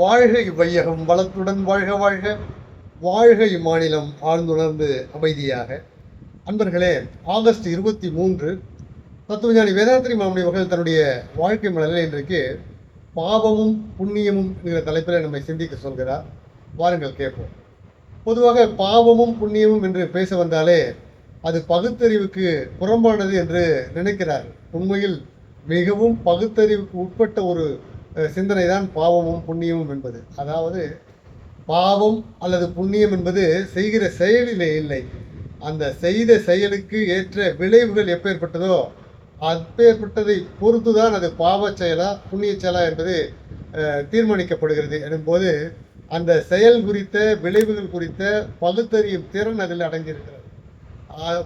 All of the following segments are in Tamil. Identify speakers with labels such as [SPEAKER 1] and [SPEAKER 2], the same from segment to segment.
[SPEAKER 1] வாழ்கை வையகம் வளத்துடன் வாழ்க வாழ்க. வாழ்கை மாநிலம் ஆழ்ந்துணர்ந்து அமைதியாக. அன்பர்களே ஆகஸ்ட் இருபத்தி மூன்று தத்துவஞானி வேதாத்திரி மாமணி அவர்கள் தன்னுடைய வாழ்க்கை மலரில் இன்றைக்கு பாவமும் புண்ணியமும் என்கிற தலைப்பில் நம்மை சிந்திக்க சொல்கிறார். வாருங்கள் கேட்போம். பொதுவாக பாவமும் புண்ணியமும் என்று பேச வந்தாலே அது பகுத்தறிவுக்கு புறம்பானது என்று நினைக்கிறார் உண்மையில் மிகவும் பகுத்தறிவுக்கு உட்பட்ட ஒரு சிந்தனை தான் பாவமும் புண்ணியமும் என்பது. அதாவது பாவம் அல்லது புண்ணியம் என்பது செய்கிற செயலிலே இல்லை. அந்த செய்த செயலுக்கு ஏற்ற விளைவுகள் எப்பேற்பட்டதோ அப்பேற்பட்டதை பொறுத்து தான் அது பாவ செயலா புண்ணிய செயலா என்பது தீர்மானிக்கப்படுகிறது எனும்போது அந்த செயல் குறித்த விளைவுகள் குறித்த பகுத்தறியும் திறன் அதில் அடங்கியிருக்கிறது.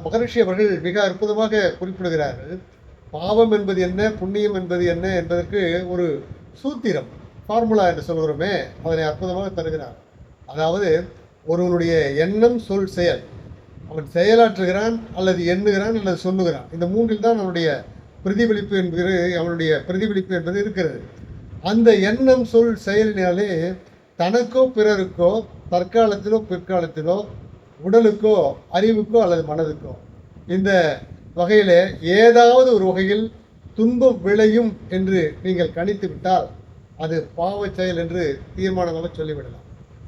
[SPEAKER 1] மகரிஷி அவர்கள் மிக அற்புதமாக குறிப்பிடுகிறார்கள். பாவம் என்பது என்ன புண்ணியம் என்பது என்ன என்பதற்கு ஒரு சூத்திரம் ஃபார்முலா என்று சொல்கிறோமே அதனை அற்புதமாக தருகிறார். அதாவது ஒருவனுடைய எண்ணம் சொல் செயல். அவன் செயலாற்றுகிறான் அல்லது எண்ணுகிறான் அல்லது சொல்லுகிறான். இந்த மூன்றில் தான் அவனுடைய பிரதிபலிப்பு என்பது அவனுடைய பிரதிபலிப்பு என்பது இருக்கிறது. அந்த எண்ணம் சொல் செயலினாலே தனக்கோ பிறருக்கோ தற்காலத்திலோ பிற்காலத்திலோ உடலுக்கோ அறிவுக்கோ அல்லது மனதுக்கோ இந்த வகையில் ஏதாவது ஒரு வகையில் துன்பம் விளையும் என்று நீங்கள் கணித்து விட்டால் அது பாவச் செயல் என்று தீர்மானமாக சொல்லிவிடலாம்.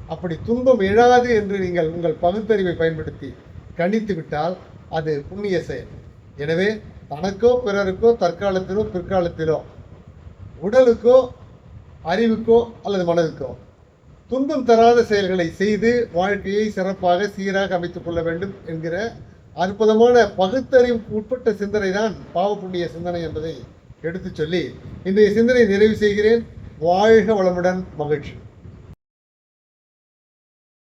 [SPEAKER 1] அப்படி துன்பம் எழாது என்று நீங்கள் உங்கள் பகுத்தறிவை பயன்படுத்தி கணித்து விட்டால் அது புண்ணிய செயல். எனவே தனக்கோ பிறருக்கோ தற்காலத்திலோ பிற்காலத்திலோ உடலுக்கோ அறிவுக்கோ அல்லது மனதுக்கோ துன்பம் தராத செயல்களை செய்து வாழ்க்கையை சிறப்பாக சீராக அமைத்துக் கொள்ள வேண்டும் என்கிற அற்புதமான பகுத்தறிவுக்கு உட்பட்ட சிந்தனை தான் பாவ புண்ணிய சிந்தனை என்பதை எடுத்துச் சொல்லி இன்றைய சிந்தனை நிறைவு செய்கிறேன். வாழ்க வளமுடன் மகிழ்ச்சி.